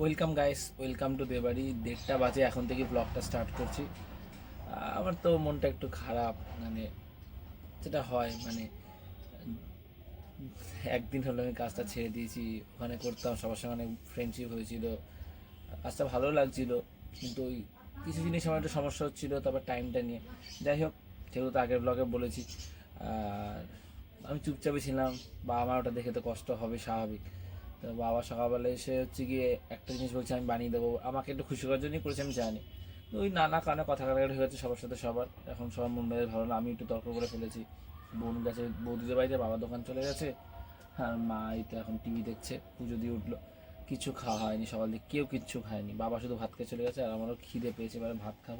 Welcome guys, welcome to দেবাড়ি। দেড়টা বাজে, এখন থেকে ব্লগটা স্টার্ট করছি। আমার তো মনটা একটু খারাপ মানে যেটা হয় মানে একদিন হলো আমি কাজটা ছেড়ে দিয়েছি, ওখানে করতাম, সবার সঙ্গে অনেক ফ্রেন্ডশিপ হয়েছিল। কাজটা ভালো লাগছিল, কিন্তু ওই কিছু জিনিস আমার একটু সমস্যা হচ্ছিল, তারপর টাইমটা নিয়ে। যাই হোক, যেহেতু আগের ব্লগে বলেছি, আর আমি চুপচাপে ছিলাম, বা আমার ওটা দেখে তো কষ্ট হবে, স্বাভাবিক। বাবা সকালবেলা এসে হচ্ছে গিয়ে একটা জিনিস বলছে, আমি বানিয়ে দেবো। আমাকে একটু খুশি করার জন্যই করেছে, আমি জানি। ওই নানা কারণে কথা কাটাকাটি হয়ে গেছে সবার সাথে সবার। এখন সবার মন মেজাজ ভালো না, আমি একটু তর্ক করে ফেলেছি। বোন গেছে বৌদিদের বাড়িতে বাবা দোকান চলে গেছে। আর মা এই তো এখন টিভি দেখছে, পুজো দিয়ে উঠল। কিছু খাওয়া হয়নি সকাল থেকে, কেউ কিচ্ছু খায়নি। বাবা শুধু ভাত খেয়ে চলে গেছে, আর আমারও খিদে পেয়েছে, এবারে ভাত খাব।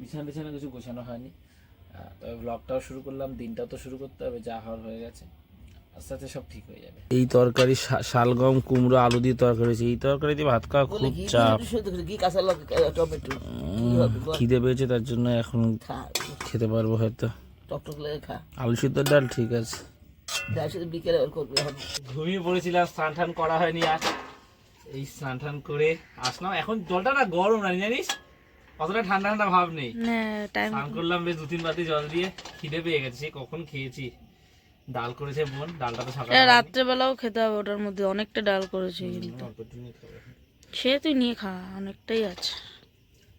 বিছানা টিছানা কিছু গোছানো হয়নি। তবে ব্লগটাও শুরু করলাম, দিনটাও তো শুরু করতে হবে, যা হওয়ার হয়ে গেছে। আস্তে আস্তে সব ঠিক হয়ে যাবে। এই তরকারি শালগম কুমড়ো আলু দিয়ে তরকারি হয়েছে। এই তরকারি দিয়ে ভাত খাওয়া খুব চাপ। খিদে পেয়েছে তার জন্য এখন খেতে পারব হয়তো। আলু সিদ্ধ ডাল ঠিক আছে। বিকেলে করবে ঘুমিয়ে পড়েছিলাম স্নান টান করা হয়নি আর এই স্নান টান করে আসলাম। এখন জলটা না গরম না জানিস? অতটা ঠান্ডা ঠান্ডা ভাব নেই। স্নান করলাম বেশ দু তিন বাতি জল দিয়ে খিদে পেয়ে গেছে। সে কখন খেয়েছি? ডাল করেছে বোন ডালটা তো সকালে রাত্রেবেলাও খেতে হবে ওটার মধ্যে অনেকটা ডাল করেছে কিন্তু। সে তুই নিয়ে খা অনেকটাই আছে।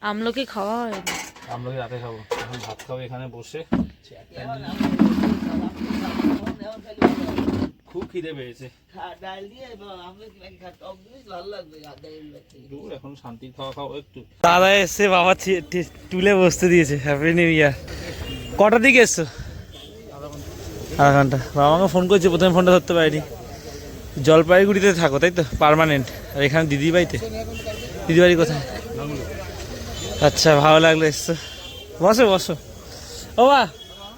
আমলকি খাওয়া হয় না আমরা কি রাতে খাব। এখন ভাত খাব এখানে বসে। খুব খিদে পেয়েছে। এখন শান্তি খাওয়া খাওয়া একটু। দাদা এসে বাবা তুলে বসতে দিয়েছে। হ্যাপি নিউ ইয়ার কটার দিকে এসছো? আধা ঘণ্টা। বাবা আমাকে ফোন করছে প্রথমে ফোনটা ধরতে পারিনি। জলপাইগুড়িতে থাকো তাই তো? পার্মানেন্ট আর এখানে দিদি বাড়িতে দিদি বাড়ি কোথায়? আচ্ছা ভালো লাগল এসছো। বসো বসো। ও বা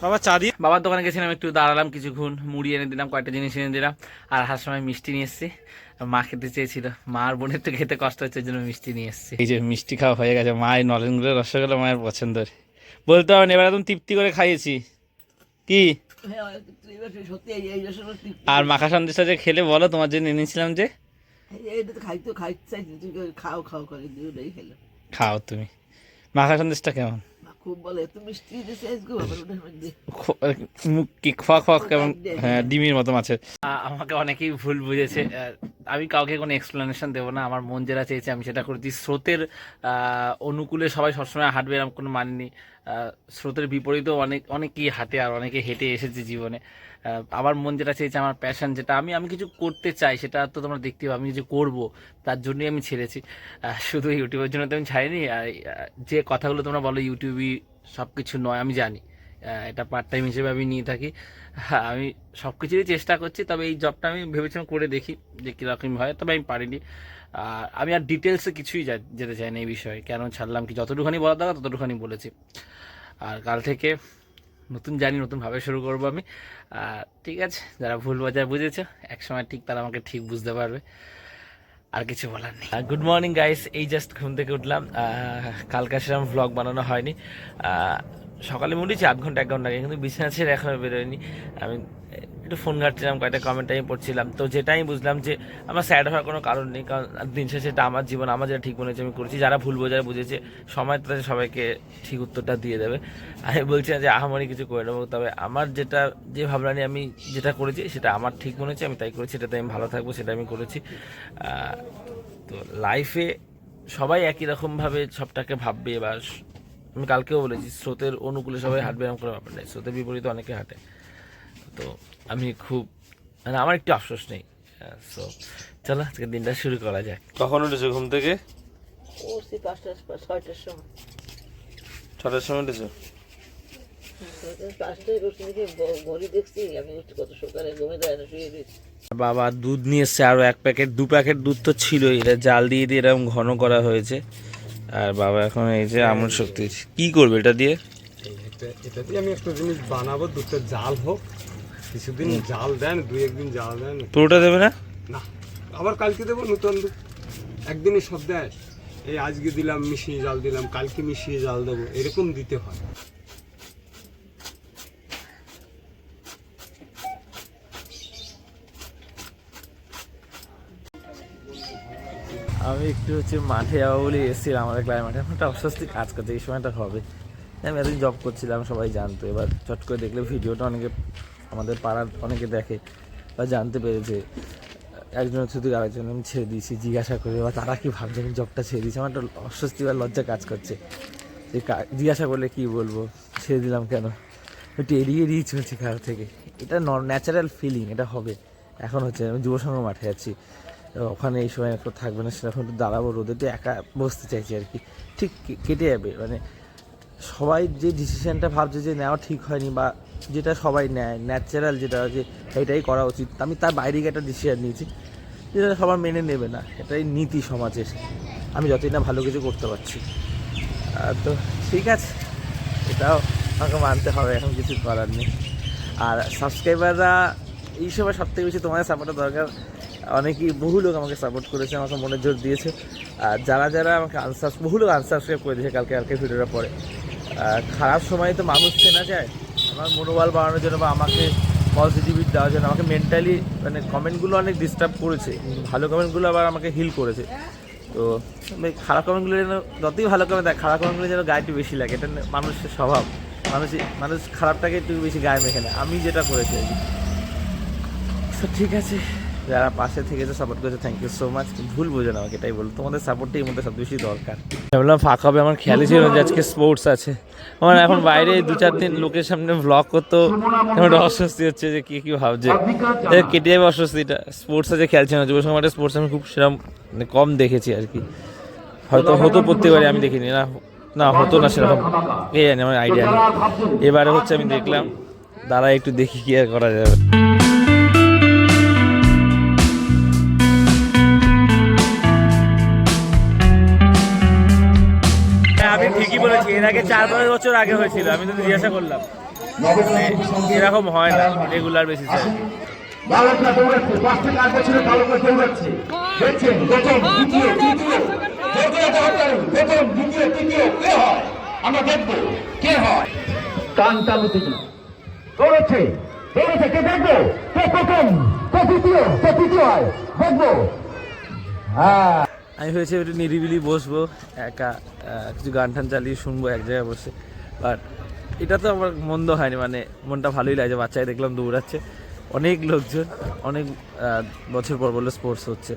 বাবা চা দিয়ে বাবার দোকানে গেছিলাম একটু দাঁড়ালাম কিছুক্ষণ মুড়ি এনে দিলাম কয়েকটা জিনিস এনে দিলাম আর আসার সময় মিষ্টি নিয়ে এসেছি। মা খেতে চেয়েছিল। মা আর বোনের তো খেতে কষ্ট হচ্ছে জন্য মিষ্টি নিয়ে এসেছি। এই যে মিষ্টি খাওয়া হয়ে গেছে মা এই নলেনগুলো রসগোল্লা মায়ের পছন্দের। বলতে হবে এবার একদম তৃপ্তি করে খাইয়েছি। কি? হ্যাঁ আর মাখা সন্দেশটা যে খেলে বলো তোমার জন্য এনেছিলাম যে। খাও খাও করে খেলো। খাও তুমি। মাখা সন্দেশটা কেমন? খুব বলে মিষ্টি মুখ কি খোয়া খোয়া কেমন? হ্যাঁ ডিমির মতো মাছের। আমাকে অনেকেই ভুল বুঝেছে। আমি কাউকে কোনো এক্সপ্লেনেশন দেবো না। আমার মন যেটা চেয়েছে আমি সেটা করেছি। স্রোতের অনুকূলে সবাই সবসময় হাঁটবে এরকম কোনো মানে নেই। স্রোতের বিপরীতেও অনেক অনেকেই হাতে আর অনেকে হেঁটে এসেছে জীবনে। আমার মন যেটা চেয়েছে আমার প্যাশন যেটা আমি আমি কিছু করতে চাই সেটা তো তোমরা দেখতে পাবো। আমি কিছু করব তার জন্যই আমি ছেড়েছি। শুধু ইউটিউবের জন্য তো আমি ছাড়িনি আর যে কথাগুলো তোমরা বলো ইউটিউবই সব কিছু নয় আমি জানি। এটা পার্ট টাইম হিসেবে আমি নিয়ে থাকি। হ্যাঁ, আমি সব কিছুরই চেষ্টা করছি তবে এই জবটা আমি ভেবেছিলাম করে দেখি যে কীরকম হয় তবে আমি পারিনি। আর আমি আর ডিটেলসে কিছুই যেতে চাই না এই বিষয়ে। কেন ছাড়লাম কি? যতটুখানি বলা দরকার ততটুখানি বলেছি। আর কাল থেকে নতুন জানি নতুনভাবে শুরু করব আমি। ঠিক আছে, যারা ভুল বাজার বুঝেছে, একসময় ঠিক তারা আমাকে ঠিক বুঝতে পারবে। আর কিছু বলার নেই। গুড মর্নিং গাইস এই জাস্ট ঘুম থেকে উঠলাম। কালকা সেরকম ভ্লগ বানানো হয়নি। সকালে মুড়িছি আধ ঘণ্টা, এক ঘণ্টা আগে, কিন্তু বিছানা ছেড়ে এখনও বেরোয়নি। আমি একটু ফোন ঘাটছিলাম, কয়েকটা কমেন্ট আমি পড়ছিলাম। তো যেটা আমি বুঝলাম যে আমার স্যাড হওয়ার কোনো কারণ নেই, কারণ দিন শেষে এটা আমার জীবন, আমার যেটা ঠিক মনে হচ্ছে আমি করেছি। যারা ভুল বোঝায়, বুঝেছে, সময় তাদের সবাইকে ঠিক উত্তরটা দিয়ে দেবে। আমি বলছি যে আহামরি কিছু করে নেব, তবে আমার যেটা, যে ভাবনা নিয়ে আমি যেটা করেছি, সেটা আমার ঠিক মনে হচ্ছে, আমি তাই করেছি সেটাতে আমি ভালো থাকব, সেটা আমি করেছি। তো লাইফে সবাই একই রকমভাবে সবটাকে ভাববে বা আমি কালকেও বলেছি, স্রোতের অনুকূলে সবাই হাঁটবে, এরকম কোনো ব্যাপার নেই, স্রোতের বিপরীতে অনেকে হাঁটে। তো আমি খুব মানে আমার একটু আফসোস নেই। সো চলো আজকে দিনটা শুরু করা যাক। কখন উঠেছো ঘুম থেকে? সে পাঁচটা ছয়টার সময়। ছটার সময় উঠেছো? উঠছি বাবা দুধ নিয়ে এসছে আরও এক প্যাকেট দু প্যাকেট দুধ তো ছিলই এটা জাল দিয়ে দিয়ে এরকম ঘন করা হয়েছে। আর বাবা এখন এই যে আমল শক্তি কি করবে এটা দিয়ে? এটা দিয়ে আমি একটা জিনিস বানাবো দুধটা জাল হোক। কিছুদিন জাল দেন দুই একদিন জাল দেন। পুরোটা দেবে না? না আবার কালকে দেবো নতুন একদিনই সব দেয় এই আজকে দিলাম মিশিয়ে জাল দিলাম কালকে মিশিয়ে জাল দেবো এরকম দিতে হয়। আমি একটু হচ্ছে মাঠে যাব বলে এসেছিলাম আমাদের ক্লাইমেটে এখন একটা অস্বস্তি কাজ করছে এই সময়টা হবে। আমি এতদিন জব করছিলাম সবাই জানতো। এবার চট করে দেখলে ভিডিওটা অনেকে আমাদের পাড়ার অনেকে দেখে বা জানতে পেরেছে একজন শুধু আরেকজন আমি ছেড়ে দিয়েছি, জিজ্ঞাসা করে, বা তারা কি ভাবছে, আমি জবটা ছেড়ে দিয়েছি, আমার একটা অস্বস্তি বা লজ্জা কাজ করছে। যে জিজ্ঞাসা করলে কি বলব, ছেড়ে দিলাম কেন? একটু এড়িয়ে এড়িয়ে চলছি কারও থেকে। এটা ন্যাচারাল ফিলিং এটা হবে। এখন হচ্ছে, আমি যুব সংঘ মাঠে তো ওখানে এই সময় একটু থাকবে না, সেরকম একটু দাঁড়াবো, রোদে একা বসতে চাইছি আর কি। ঠিক কেটে যাবে মানে সবাই যে ডিসিশনটা ভাবছে যে নেওয়া ঠিক হয়নি বা যেটা সবাই নেয় ন্যাচারাল যেটা যে এটাই করা উচিত, আমি তার বাইরে গিয়ে একটা ডিসিশন নিয়েছি। যেটা সবার মেনে নেবে না, এটাই নীতি সমাজের। আমি যতই না ভালো কিছু করতে পারছি। তো ঠিক আছে, এটাও আমাকে মানতে হবে, এখন কিছু করার নেই। আর সাবস্ক্রাইবাররা এই সময় সব থেকে বেশি তোমাদের সাপোর্টের দরকার। অনেকেই, বহু লোক আমাকে সাপোর্ট করেছে, আমাকে মনে জোর দিয়েছে। আর যারা যারা আমাকে আনসার বহু লোক আনসাবস্ক্রাইব করে দিয়েছে কালকে কালকে ভিডিওটা পরে। খারাপ সময়ে তো মানুষ চেনা যায়। আমার মনোবল বাড়ানোর জন্য বা আমাকে পজিটিভিটি দেওয়ার জন্য, আমাকে মেন্টালি মানে কমেন্টগুলো অনেক ডিস্টার্ব করেছে। ভালো কমেন্টগুলো আবার আমাকে হিল করেছে। তো খারাপ কমেন্টগুলো যেন, যতই ভালো কমেন্ট দেয় খারাপ কমেন্টগুলো যেন গায়ে একটু বেশি লাগে। এটা মানুষের স্বভাব। মানুষ মানুষ খারাপটাকে একটু বেশি গায়ে মেখে নেয়। আমি যেটা করেছি কি। ঠিক আছে। যারা পাশে থেকে যে সাপোর্ট করেছে থ্যাংক ইউ সো মাচ ভুল বোঝো না আমাকে, এটাই বলো তোমাদের সাপোর্টটাই মধ্যে সব বেশি দরকার। ভাবলাম ফাঁকা হবে, আমার খেয়ালই ছিল যে আজকে স্পোর্টস আছে। আমার এখন বাইরে দু চার দিন লোকের সামনে ব্লগ কেমন একটা অস্বস্তি হচ্ছে যে কি, কী ভাবছে। কেটে যাবে অস্বস্তিটা। স্পোর্টস আছে খেলছে না। যুব সমাজের স্পোর্টস আমি খুব সেরকম মানে কম দেখেছি আর কি। হয়তো হতো প্রত্যেকবারে আমি দেখিনি। না না, হতো না সেরকম। এই জানি, আমার আইডিয়া নেই। এবারে হচ্ছে আমি দেখলাম দাঁড়া একটু দেখি কি আর করা যাবে। আগে চার পাঁচ বছর আগে হয়েছিল, আমি তো জিজ্ঞাসা করলাম। মানে এরকম হয় না রেগুলার বেসিসে দ্বিতীয় তৃতীয় হয়? দেখব। হ্যাঁ। আমি ভেবেছি একটু নিরিবিলি বসবো একা কিছু গান টান চালিয়ে শুনব এক জায়গায় বসে। বাট এটা তো আমার মন্দ হয়নি মানে মনটা ভালোই লাগছে বাচ্চায় দেখলাম দৌড়াচ্ছে। অনেক লোকজন অনেক বছর পর বলল স্পোর্টস হচ্ছে।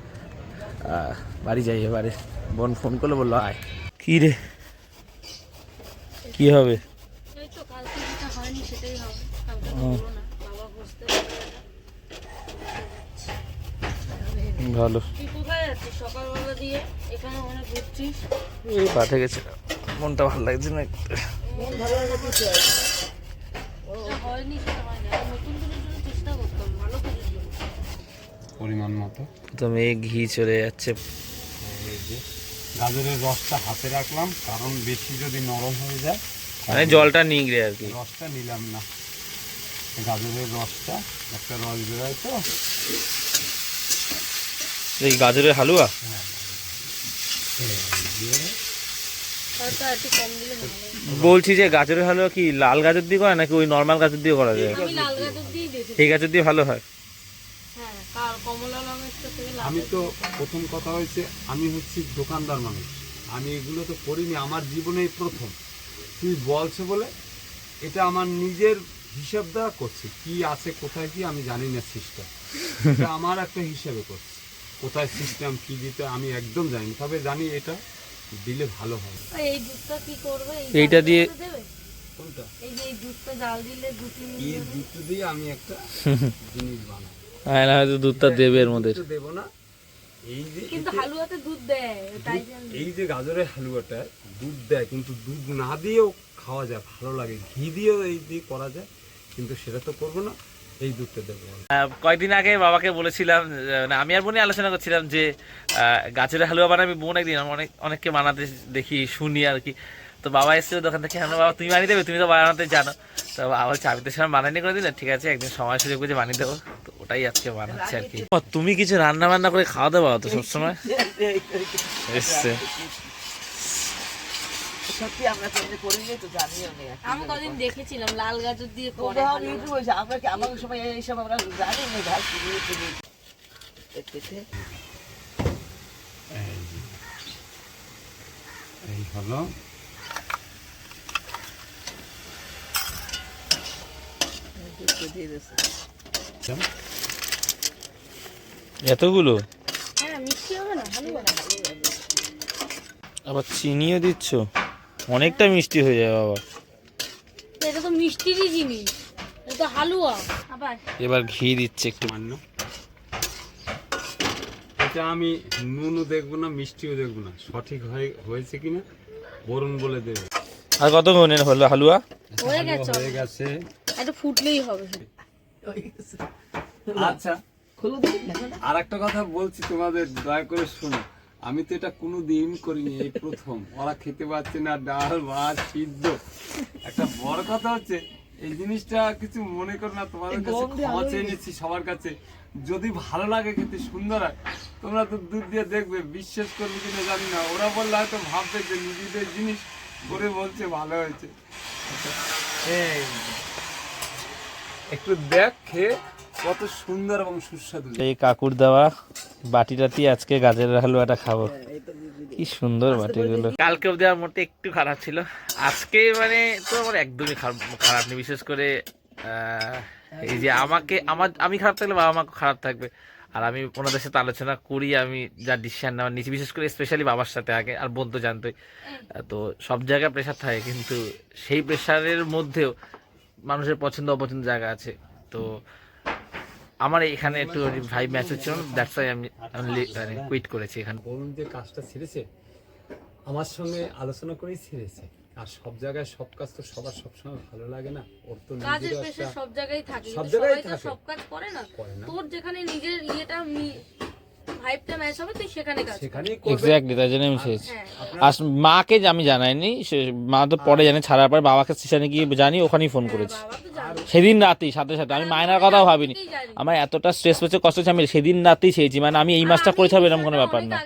বাড়ি যাই এবারে। বোন ফোন করলে বলল আয়। কী রে? কী হবে? এই তো কালকে যেটা হয়নি সেটাই হবে। কালকে ও। বলব না। বাবা বসতে ভালো। সকালবেলা দিয়ে এখানে ওখানে ঘুরছিস এই পাঠে গেছিলাম। মনটা ভালো লাগছে না একটু। এটা হয়নি সেটা হয়নি আর নতুন চেষ্টা করতাম ভালো পরিমাণ মতো। প্রথমে ঘি চলে যাচ্ছে। গাজরের রসটা হাতে রাখলাম কারণ বেশি যদি নরম হয়ে যায় মানে জলটা নিংড়ে আর কি। রসটা নিলাম না। গাজরের রসটা একটা রস বেরোয় তো। এই গাজরের হালুয়া? হয়তো একটু কম দিলে ভালো হয়। বলছি যে গাজরের হালুয়া কি লাল গাজর দিয়ে করে নাকি ওই নর্মাল গাজর দিয়ে করা যায়? এই গাজর দিয়ে ভালো হয়? হ্যাঁ আমি তো প্রথম কথা হয়েছে আমি হচ্ছি দোকানদার মানুষ। আমি এগুলো তো করিনি আমার জীবনেই প্রথম। তুই বলছে বলে এটা আমার নিজের হিসাব দেওয়া করছি। কি আছে কোথায় কি আমি জানি না সিস্টেম। এটা আমার একটা হিসাবে করছি। কোথায় সিস্টেম কি দিতে আমি একদম জানি না। তবে জানি এটা দিলে ভালো হবে এই দুধটা কি করবে? এইটা দিয়ে- কোনটা? এই যে এই দুধটা জাল দিলে দু তিন এই দুটো দিয়ে আমি একটা জিনিস বানাবো। হ্যাঁ না হয়তো দুধটা দেবে এর মধ্যে। তো দেবো না। এই যে কিন্তু হালুয়াতে দুধ দেয় তাই এই যে গাজরের হালুয়াটা দুধ দেয় কিন্তু দুধ না দিয়েও খাওয়া যায় ভালো লাগে। ঘি দিয়েও এই দিয়ে করা যায় কিন্তু সেটা তো করব না। এই দুধটা দেবো কয়েকদিন আগে বাবাকে বলেছিলাম মানে আমি আর বোনে আলোচনা করছিলাম যে আহ, গাছের হালুয়া বানাবি বোন একদিন অনেক অনেককে বানাতে দেখি শুনি আর কি। তো বাবা এসেছিল দোকান থেকে আমরা বাবা তুমি বানিয়ে দেবে তুমি তো বানাতে জানো। তো আমি তো সেরকম বানানি করে দিলে ঠিক আছে একদিন সময় সুযোগ বুঝে বানিয়ে দেবো। তো ওটাই আজকে বানাচ্ছে আর কি। ও, তুমি কিছু রান্না বান্না করে খাওয়া দাওয়া তো সবসময়। এসছে। সত্যি আমরা কেমনি করিনি তো জানিও না আমি কদিন দেখেছিলাম লাল গাজর দিয়ে করে আমরা কি এইসব আমরা জানি না ভাই কি কি এতগুলো? হ্যাঁ মিষ্টি হবে না ভালো হবে। আবার চিনিও দিচ্ছ? অনেকটা মিষ্টি হয়ে যাবে বাবা এটা তো মিষ্টিরই জিনিস। এটা তো হালুয়া। আবার। এবার ঘি দিচ্ছে একটু মান্য এটা আমি নুনও দেখব না মিষ্টিও দেখব না। সঠিক হয়ে হয়েছে কিনা? বরুণ বলে দেবে। আর কত মনে হলো হালুয়া? হয়ে গেছে। হয়ে গেছে। এটা ফুটলেই হবে। আচ্ছা। খুলো দেখি। ঢাকাটা। আর একটা কথা বলছি তোমাদের দয়া করে শোনো। আমি তো এটা কোনো দিন করিনি এই প্রথম। ওরা খেতে পাচ্ছে না ডাল ভাত সিদ্ধ। একটা বড় কথা হচ্ছে এই জিনিসটা কিছু মনে করো না তোমাদের কাছে ক্ষমা চেয়ে নিচ্ছি সবার কাছে। যদি ভালো লাগে খেতে সুন্দর হয় তোমরা তো দুধ দিয়ে দেখবে বিশ্বাস করবে কিনা জানি না। ওরা বললে হয়তো ভাববে যে নিজেদের জিনিস করে বলছে ভালো হয়েছে। এই একটু দেখ খেয়ে। কত সুন্দর এবং সুস্বাদু এই কাকুর দেওয়া বাটি টাটি আজকে গাজরের হালুয়াটা খাব। কি সুন্দর বাটিগুলো। কালকে অবধি আমার মোটে একটু খারাপ ছিল। আজকে মানে তো আমার একদমই খারাপ খারাপ নেই। বিশেষ করে এই যে আমাকে আমার আমি খারাপ থাকলে বাবা মা খারাপ থাকবে। আর আমি ওনাদের সাথে আলোচনা করি আমি যা ডিসিশন নেওয়ার নিচ্ছি বিশেষ করে স্পেশালি বাবার সাথে আগে আর বোন তো জানতোই। তো সব জায়গায় প্রেশার থাকে কিন্তু সেই প্রেশারের মধ্যেও মানুষের পছন্দ অপছন্দ জায়গা আছে। তো আমার এখানে একটু ভাই ম্যাচ হচ্ছিল দ্যাটস ওয়াই আমি কুইট করেছি এখানে। বরুণ যে কাজটা ছেড়েছে? আমার সঙ্গে আলোচনা করেই ছেড়েছে। আর সব জায়গায় সব কাজ তো সবার সবসময় ভালো লাগে না। ওর তো কাজের পেশে সব জায়গায় থাকে সব জায়গায়। সব কাজ করে না। করে না। তোর যেখানে নিজের ইয়েটা ভাইবটা ম্যাচ হবে তুই সেখানে কাজ সেখানেই এক্স্যাক্টলি তাই জন্য আমি চেয়েছি হ্যাঁ। আর মাকে যে আমি জানাইনি সে- মা তো পরে জানে ছাড়ার পর বাবাকে স্টেশনে গিয়ে জানি ওখানেই ফোন করেছি। সেদিন রাতেই সাথে সাথে। আমি মায়নার কথাও ভাবিনি। আমার এতটা স্ট্রেস হচ্ছে কষ্ট হচ্ছে আমি সেদিন রাতেই চেয়েছি। মানে আমি এই মাসটা করে থাকব এরকম কোনো ব্যাপার না।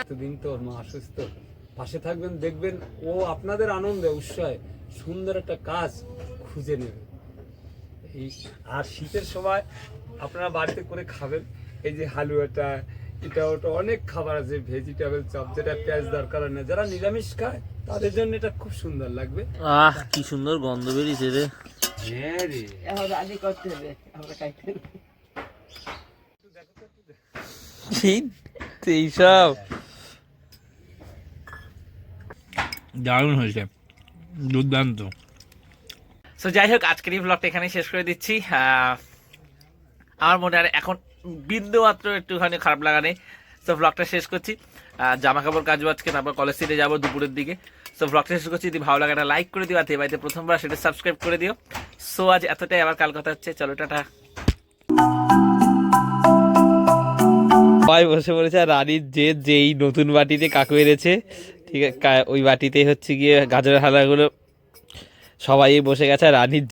এতদিন তো ওর মা অসুস্থ। পাশে থাকবেন দেখবেন ও আপনাদের আনন্দে উৎসাহে সুন্দর একটা কাজ খুঁজে নেবে। এই আর শীতের সময় আপনারা বাড়িতে করে খাবেন। এই যে হালুয়াটা এটা ওটা অনেক খাবার আছে ভেজিটেবল চপ যেটা পেঁয়াজ দরকার হয় না যারা নিরামিষ খায় তাদের জন্য এটা খুব সুন্দর লাগবে। আহ কি সুন্দর গন্ধ বেরিয়েছে রে। হ্যাঁ রে। রাজি করতে হবে আমরা খাইতে এইসব দারুণ হয়েছে। দুর্দান্ত। সো যাই হোক আজকের এই ব্লগটা এখানে শেষ করে দিচ্ছি। আহ, আমার মনে আর এখন বিন্দু মাত্র একটুখানি খারাপ লাগা নেই। সো ব্লগটা শেষ করছি। জামা কাপড় কাজ আজকে, তারপর কলেজ সিটে যাব দুপুরের দিকে। সো ব্লগটা শেষ করছি। যদি ভালো লাগে একটা লাইক করে দিও, আর বাড়িতে প্রথমবার সেটা সাবস্ক্রাইব করে দিও। সো আজ এতটাই। আবার কাল কথা হচ্ছে। চলো, টাটা। সবাই বসে পড়েছে। আর রানীর যে যেই নতুন বাটিতে কাকু এনেছে, ঠিক আছে ওই বাটিতে হচ্ছে গিয়ে গাজরের হালাগুলো। সবাই বসে গেছে। আর রানীর